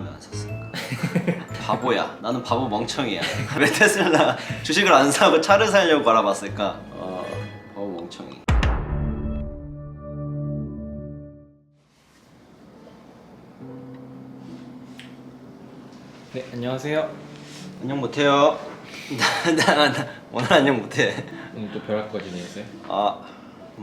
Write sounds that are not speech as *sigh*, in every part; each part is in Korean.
왜안 샀을까? *laughs* 바보야. 나는 바보 멍청이야. *laughs* 왜 테슬라 주식을 안 사고 차를 사려고 알아봤을까? 어, 바보 멍청이. 네, 안녕하세요. 안녕 못해요. *laughs* 나, 나, 나 오늘 안녕 못해. 오늘 또 벼락거지 내세요? 아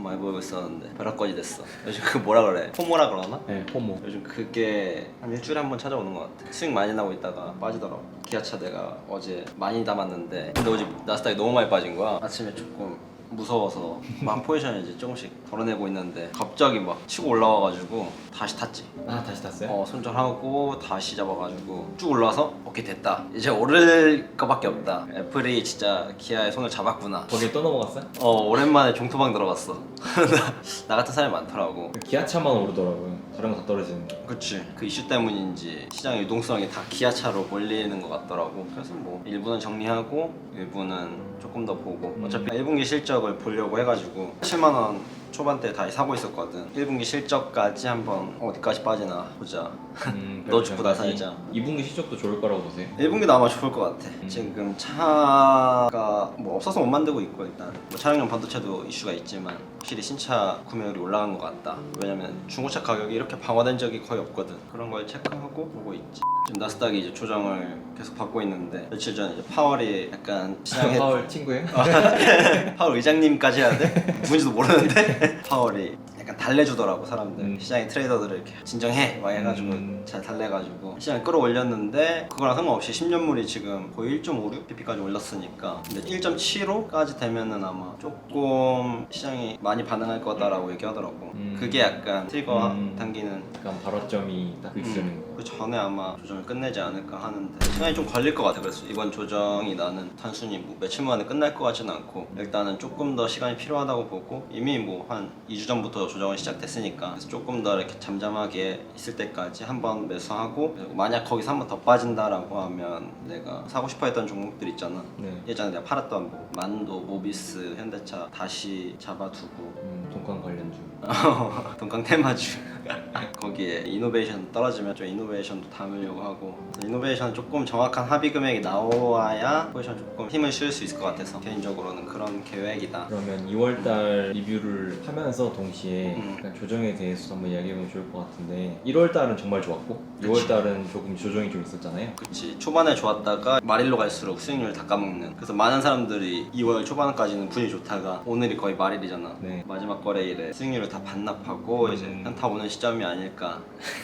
많이 보고 있었는데 벼락거지 됐어. 요즘 그 뭐라 그래? 포모라 그러나? 네, 포모. 요즘 그게 한 일주일에 한 번 찾아오는 것 같아. 수익 많이 나고 있다가 빠지더라고. 기아차 내가 어제 많이 담았는데 근데 어제 나스닥이 너무 많이 빠진 거야. 아침에 조금 무서워서 *laughs* 막 포지션을 이제 조금씩 덜어내고 있는데 갑자기 막 치고 올라와가지고 다시 탔지. 아, 다시 탔어요? 어 손절하고 다시 잡아가지고 쭉 올라와서 오케이 됐다. 이제 오를 거밖에 없다. 애플이 진짜 기아의 손을 잡았구나. 거기에 또 넘어갔어요? 어 오랜만에 종토방 들어갔어. 나- *laughs* 나 같은 사람이 많더라고. 그 기아차만 오르더라고요. 다른 거 다 떨어지는 게. 그치 그 이슈 때문인지 시장의 유동성이 다 기아차로 몰리는 것 같더라고 그래서 뭐 일부는 정리하고 일부는 조금 더 보고 음. 어차피 1분기 실적 을 보려고 해가지고 7만 원 초반대 다 사고 있었거든 1분기 실적까지 한번 어디까지 빠지나 보자 음, *laughs* 너 죽고 나 살자. 2분기 실적도 좋을 거라고 보세요. 1분기도 아마 좋을 것 같아 음. 지금 차가 뭐 없어서 못 만들고 있고 일단 뭐 차량용 반도체도 이슈가 있지만 확실히 신차 구매율이 올라간 것 같다 왜냐면 중고차 가격이 이렇게 방어된 적이 거의 없거든 그런 걸 체크하고 보고 있지 지금 나스닥이 이제 조정을 계속 받고 있는데 며칠 전에 이제 파월이 약간 *laughs* 시장에 파월 친구예요? *laughs* 파월 의장님까지 해야 돼? 누군지도 모르는데 파월이 약간 달래주더라고 사람들 음. 시장의 트레이더들을 이렇게 진정해 막 해가지고 음. 잘 달래가지고 시장을 끌어올렸는데 그거랑 상관없이 10년물이 지금 거의 1.56 pp까지 올랐으니까 근데 1.75까지 되면은 아마 조금 시장이 많이 반응할 거다라고 얘기하더라고 음. 그게 약간 트리거 음. 당기는 약간 발화점이 딱그 시점인 거. 그 전에 아마 조정을 끝내지 않을까 하는데 시간이 좀 걸릴 것 같아 그래서 이번 조정이 나는 단순히 뭐 며칠 만에 끝날 것 같지는 않고 일단은 조금 더 시간이 필요하다고 보고 이미 뭐 한 2주 전부터 조정은 시작됐으니까 그래서 조금 더 이렇게 잠잠하게 있을 때까지 한 번 매수하고 그리고 만약 거기서 한 번 더 빠진다라고 하면 내가 사고 싶어 했던 종목들 있잖아 네. 예전에 내가 팔았던 뭐 만도, 모비스, 현대차 다시 잡아두고 음, 동관 관련주. 동강 테마주 *laughs* 거기에 이노베이션 떨어지면 좀 이노베이션도 담으려고 하고 이노베이션 조금 정확한 합의 금액이 나와야 포지션 조금 힘을 실을 수 있을 것 같아서 개인적으로는 그런 계획이다 그러면 2월달 리뷰를 하면서 동시에 음. 약간 조정에 대해서 한번 이야기해보면 좋을 것 같은데 1월달은 정말 좋았고 2월달은 조금 조정이 좀 있었잖아요. 그치 초반에 좋았다가 말일로 갈수록 수익률을 다 까먹는 그래서 많은 사람들이 2월 초반까지는 분위기 좋다가 오늘이 거의 말일이잖아 네. 마지막 거래일에 수익률을 다 반납하고 음. 이제 현타 오는 시점이 아닐까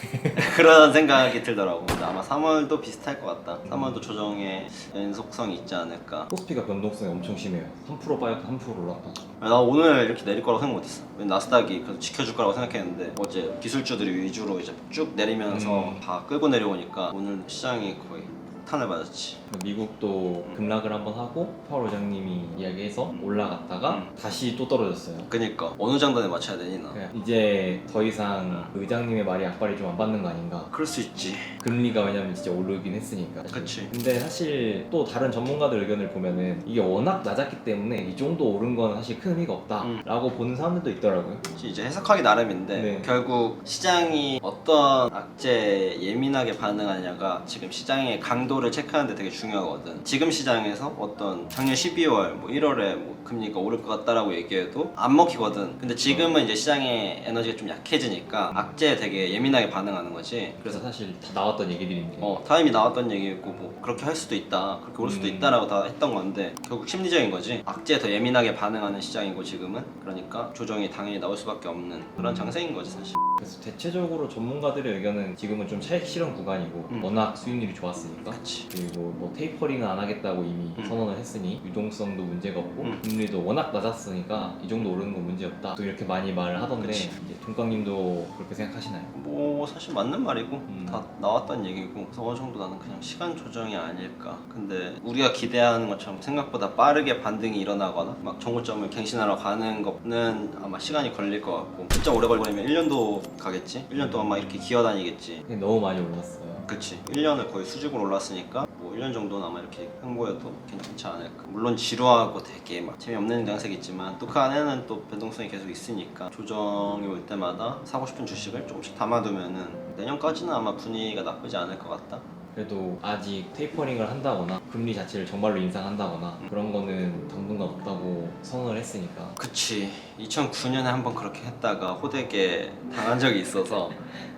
*laughs* 그런 생각이 들더라고 근데 아마 3월도 비슷할 것 같다 3월도 조정의 연속성 이 있지 않을까 코스피가 변동성이 엄청 심해요. 3% 빠졌다, 3% 올랐다. 나 오늘 이렇게 내릴 거라고 생각 못했어 나스닥이 그래도 지켜줄 거라고 생각했는데 어제 기술주들이 위주로 이제 쭉 내리면서 음. 다 끌고 내려오니까 오늘 시장이 거의 폭탄을 맞았지 미국도 급락을 한번 하고 파월 의장님이 이야기해서 올라갔다가 음. 다시 또 떨어졌어요. 그니까 어느 장단에 맞춰야 되니 나 그냥 이제 더 이상 그 의장님의 말이 악발이 좀 안 받는 거 아닌가. 그럴 수 있지 금리가 왜냐면 진짜 오르긴 했으니까. 그치. 근데 사실 또 다른 전문가들 의견을 보면은 이게 워낙 낮았기 때문에 이 정도 오른 건 사실 큰 의미가 없다라고 보는 사람들도 있더라고요. 이제 해석하기 나름인데 네. 결국 시장이 어떤 악재에 예민하게 반응하냐가 지금 시장의 강도 를 체크하는데 되게 중요하거든. 지금 시장에서 어떤 작년 12월, 뭐 1월에 뭐 금리가 오를 것 같다라고 얘기해도 안 먹히거든. 근데 지금은 이제 시장의 에너지가 좀 약해지니까 악재에 되게 예민하게 반응하는 거지. 그래서 그래서 사실 다 나왔던 얘기들인데 어 타임이 나왔던 얘기고 뭐 그렇게 할 수도 있다 그렇게 올 수도 음. 있다라고 다 했던 건데 결국 심리적인 거지 악재에 더 예민하게 반응하는 시장이고 지금은 그러니까 조정이 당연히 나올 수밖에 없는 그런 장세인 거지 사실 그래서 대체적으로 전문가들의 의견은 지금은 좀 차익 실현 구간이고 음. 워낙 수익률이 좋았으니까 그치 그리고 뭐 테이퍼링은 안 하겠다고 이미 음. 선언을 했으니 유동성도 문제가 없고 음. 금리도 워낙 낮았으니까 이 정도 오르는 건 문제 없다 또 이렇게 많이 말을 하던데 그치. 이제 동광님도 그렇게 생각하시나요? 뭐 사실 맞는 말이고 음. 다 나왔던 얘기고 그래서 어느 정도 나는 그냥 시간 조정이 아닐까 근데 우리가 기대하는 것처럼 생각보다 빠르게 반등이 일어나거나 막 정고점을 갱신하러 가는 거는 아마 시간이 걸릴 것 같고 진짜 오래 걸리면 1년도 가겠지 1년 동안 막 이렇게 기어다니겠지 너무 많이 올랐어요 그치 1년을 거의 수직으로 올랐으니까 뭐 1년 정도는 아마 이렇게 행보해도 괜찮지 않을까 물론 지루하고 되게 막 재미없는 양색이지만 또 그 안에는 또 변동성이 계속 있으니까 조정이 올 때마다 사고 싶은 주식을 조금씩 담아두면은 내년까지는 아마 분위기가 나쁘지 않을 것 같다. 그래도 아직 테이퍼링을 한다거나 금리 자체를 정말로 인상한다거나 음. 그런 거는 당분간 없다고 선언을 했으니까 그치 2009년에 한번 그렇게 했다가 호되게 당한 적이 있어서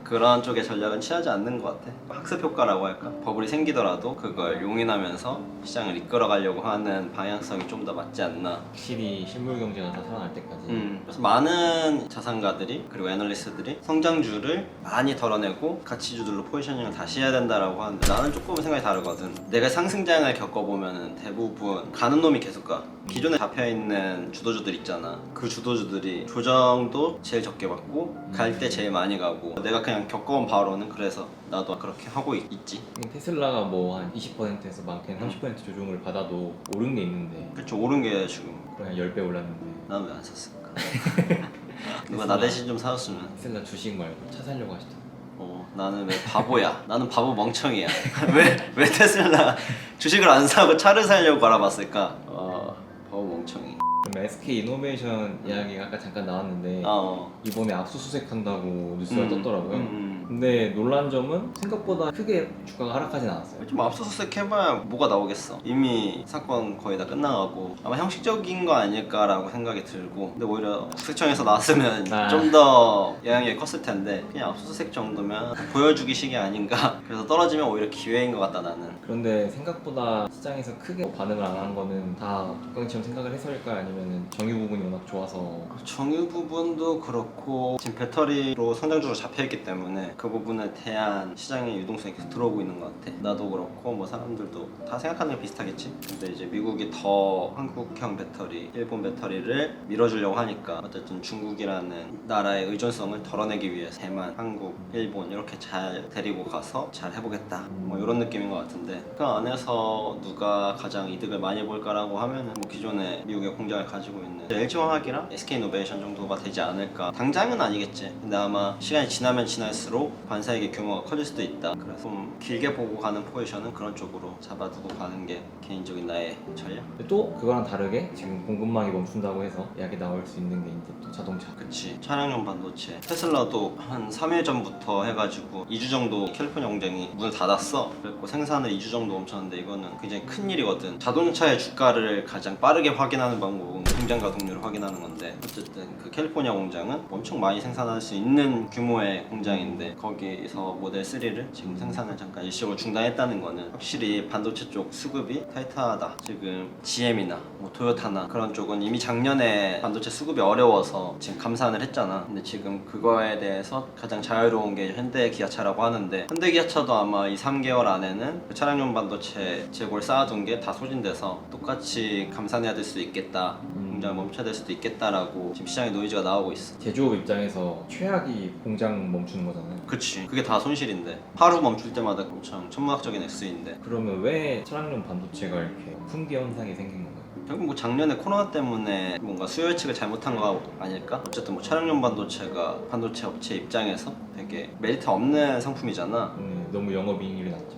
그런 쪽의 전략은 취하지 않는 것 같아 학습 효과라고 할까? 버블이 생기더라도 그걸 용인하면서 시장을 이끌어가려고 하는 방향성이 좀 더 맞지 않나 확실히 실물 경제가 다 살아날 때까지 음, 그래서 많은 자산가들이 그리고 애널리스트들이 성장주를 많이 덜어내고 가치주들로 포지셔닝을 다시 해야 된다라고 하는데 나는 조금 생각이 다르거든. 내가 상승장을 겪어보면 대부분 가는 놈이 계속 가. 기존에 잡혀있는 주도주들 있잖아. 그 주도주들이 조정도 제일 적게 받고 갈 때 제일 많이 가고 내가 그냥 겪어온 바로는 그래서 나도 그렇게 하고 있, 지 테슬라가 뭐 한 20%에서 많게는 30% 조정을 받아도 오른 게 있는데 그쵸 오른 게 지금 한 10배 올랐는데 난 왜 안 샀을까? *laughs* 누가 나 대신 좀 사줬으면 테슬라 주식 말고 차 살려고 하시더라고요 어, 나는 왜 바보야? 나는 바보 멍청이야. *laughs* 왜, 왜 테슬라 *laughs* 주식을 안 사고 차를 사려고 알아봤을까? 어, 바보 그럼 SK 이노베이션 이야기가 아까 잠깐 나왔는데 어. 이번에 압수수색한다고 뉴스가 음, 떴더라고요 음, 근데 놀란 점은 생각보다 크게 주가가 하락하진 않았어요 음. 좀 앞서서 해봐야 뭐가 나오겠어. 이미 사건 거의 다 끝나가고 아마 형식적인 거 아닐까라고 생각이 들고 근데 오히려 국세청에서 나왔으면 아. 좀더 영향력이 컸을 텐데 그냥 압수수색 정도면 보여주기 식이 아닌가. *laughs* 그래서 떨어지면 오히려 기회인 것 같다 나는. 그런데 생각보다 시장에서 크게 반응을 안 한 거는 다 독강처럼 생각을 해서일까요? 아니면 정유 부분이 워낙 좋아서. 정유 부분도 그렇고 지금 배터리로 성장주로 잡혀있기 때문에 그 부분에 대한 시장의 유동성이 계속 들어오고 있는 것 같아. 나도 그렇고 뭐 사람들도 다 생각하는 게 비슷하겠지? 근데 이제 미국이 더 한국형 배터리 일본 배터리를 밀어주려고 하니까 어쨌든 중국이라는 나라의 의존성을 덜어내기 위해서 대만, 한국, 일본 이렇게 잘 데리고 가서 잘 해보겠다. 뭐 이런 느낌인 것 같은데 그 안에서 누가 가장 이득을 많이 볼까라고 하면은 뭐 기존에 미국의 공장을 가지고 있는 LG화학이랑 SK이노베이션 정도가 되지 않을까. 당장은 아니겠지. 근데 아마 시간이 지나면 지날수록 반사익의 규모가 커질 수도 있다. 그래서 좀 길게 보고 가는 포지션은 그런 쪽으로 잡아두고 가는 게 개인적인 나의 전략. 또 그거랑 다르게 지금 공급망이 멈춘다고 해서 이야기 나올 수 있는 게 이제 또 자동차. 그치. 차량용 반도체. 테슬라도 한 3일 전부터 해가지고 2주 정도 캘리포니아 공장이 문을 닫았어. 그리고 생산을 2주 정도 멈췄는데 이거는 굉장히 큰 일이거든. 자동차의 주가를 가장 빠르게 확인 하는 방법은 공장 가동률을 확인하는 건데 어쨌든 그 캘리포니아 공장은 엄청 많이 생산할 수 있는 규모의 공장인데 거기서 모델 3를 지금 생산을 잠깐 일시적으로 중단했다는 거는 확실히 반도체 쪽 수급이 타이트하다. 지금 GM이나 뭐 토요타나 그런 쪽은 이미 작년에 반도체 수급이 어려워서 지금 감산을 했잖아. 근데 지금 그거에 대해서 가장 자유로운 게 현대 기아차라고 하는데 현대 기아차도 아마 이 3개월 안에는 그 차량용 반도체 재고를 쌓아둔 게 다 소진돼서 똑같이 감산해야 될 수도 있겠다 음. 공장을 멈춰야 될 수도 있겠다라고 지금 시장에 노이즈가 나오고 있어 제조업 입장에서 최악이 공장 멈추는 거잖아요 그치 그게 다 손실인데 하루 멈출 때마다 엄청 천문학적인 액수인데 그러면 왜 차량용 반도체가 이렇게 품귀 현상이 생긴 건가요? 결국 뭐 작년에 코로나 때문에 뭔가 수요 예측을 잘못한 거 아닐까? 어쨌든 뭐 차량용 반도체가 반도체 업체 입장에서 되게 메리트 없는 상품이잖아. 음, 너무 영업이익률이 낮죠 음,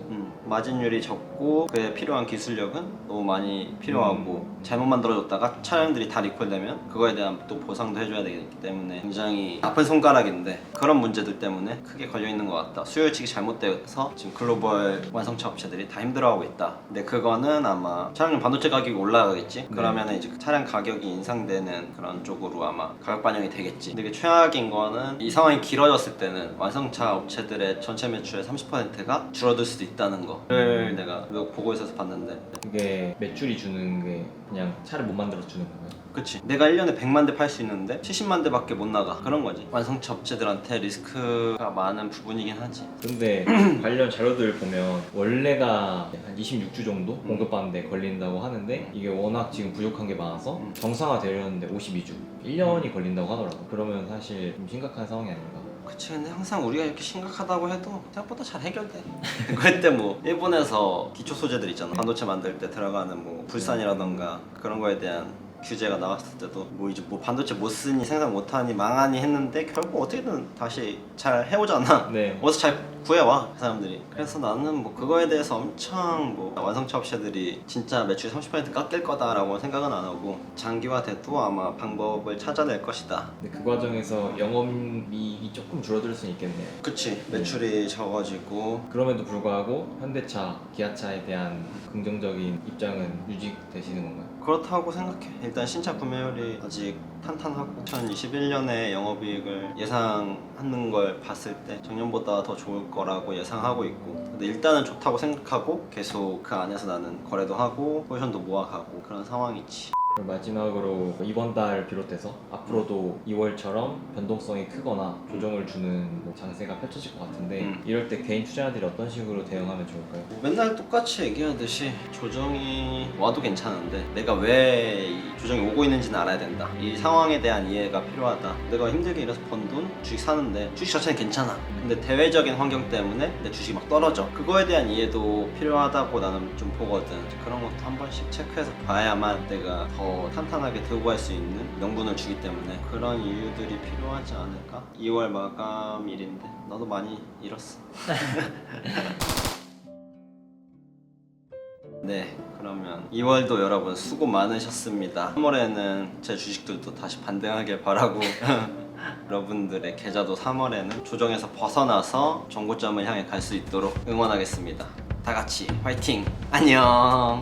마진율이 적고 그에 필요한 기술력은 너무 많이 필요하고 잘못 만들어졌다가 차량들이 다 리콜되면 그거에 대한 또 보상도 해줘야 되기 때문에 굉장히 아픈 손가락인데 그런 문제들 때문에 크게 걸려 있는 것 같다. 수요 예측이 잘못돼서 지금 글로벌 완성차 업체들이 다 힘들어하고 있다. 근데 그거는 아마 차량용 반도체 가격이 올라가겠지. 그러면 이제 그 차량 가격이 인상되는 그런 쪽으로 아마 가격 반영이 되겠지. 근데 최악인 거는 이 상황이 길어졌을 때는 완성차 업체들의 전체 매출의 30%가 줄어들 수도 있다는 거를 내가 외국 보고서에서 봤는데. 그게 매출이 주는 게 그냥 차를 못 만들어 주는 건가요? 그치. 내가 1년에 100만 대 팔 수 있는데 70만 대밖에 못 나가. 그런 거지. 완성차 업체들한테 리스크가 많은 부분이긴 하지. 근데 *clears throat* 관련 자료들 보면 원래가 한 26주 정도 음. 공급받는데 걸린다고 하는데 이게 워낙 지금 부족한 게 많아서 음. 정상화 되려는데 52주 1년이 걸린다고 하더라고. 그러면 사실 좀 심각한 상황이 아닌가 그치 근데 항상 우리가 이렇게 심각하다고 해도 생각보다 잘 해결돼. *laughs* 그때 뭐 일본에서 기초 소재들 있잖아. 반도체 만들 때 들어가는 뭐 불산이라던가 그런 거에 대한 규제가 나왔을 때도 뭐 이제 뭐 반도체 못 쓰니 생산 못 하니 망하니 했는데 결국 어떻게든 다시 잘 해오잖아. *laughs* 네. 어디서 잘 구해와 그 사람들이. 그래서 나는 뭐 그거에 대해서 엄청 뭐 완성차 업체들이 진짜 매출 30% 깎일 거다라고 생각은 안 하고 장기화돼도 아마 방법을 찾아낼 것이다. 근데 그 과정에서 영업이익이 조금 줄어들 수는 있겠네요. 그치. 매출이 적어지고. 그럼에도 불구하고 현대차, 기아차에 대한 긍정적인 입장은 유지되시는 건가요? 그렇다고 생각해. 일단 신차 구매율이 아직 탄탄하고 2021년에 영업이익을 예상하는 걸 봤을 때 작년보다 더 좋을 거라고 예상하고 있고 근데 일단은 좋다고 생각하고 계속 그 안에서 나는 거래도 하고 포지션도 모아가고 그런 상황이지. 마지막으로 이번 달 비롯해서 앞으로도 2월처럼 변동성이 크거나 조정을 주는 뭐 장세가 펼쳐질 것 같은데 음. 이럴 때 개인 투자자들이 어떤 식으로 대응하면 좋을까요? 맨날 똑같이 얘기하듯이 조정이 와도 괜찮은데 내가 왜 이 조정이 오고 있는지는 알아야 된다. 이 상황에 대한 이해가 필요하다. 내가 힘들게 일해서 번 돈 주식 사는데 주식 자체는 괜찮아. 근데 대외적인 환경 때문에 내 주식이 막 떨어져. 그거에 대한 이해도 필요하다고 나는 좀 보거든. 그런 것도 한 번씩 체크해서 봐야만 내가 더 탄탄하게 들고 갈 수 있는 명분을 주기 때문에 그런 이유들이 필요하지 않을까? 2월 마감일인데 나도 많이 잃었어. *laughs* 네, 그러면 2월도 여러분 수고 많으셨습니다. 3월에는 제 주식들도 다시 반등하길 바라고 *laughs* 여러분들의 계좌도 3월에는 조정에서 벗어나서 정고점을 향해 갈 수 있도록 응원하겠습니다. 다 같이 화이팅! 안녕!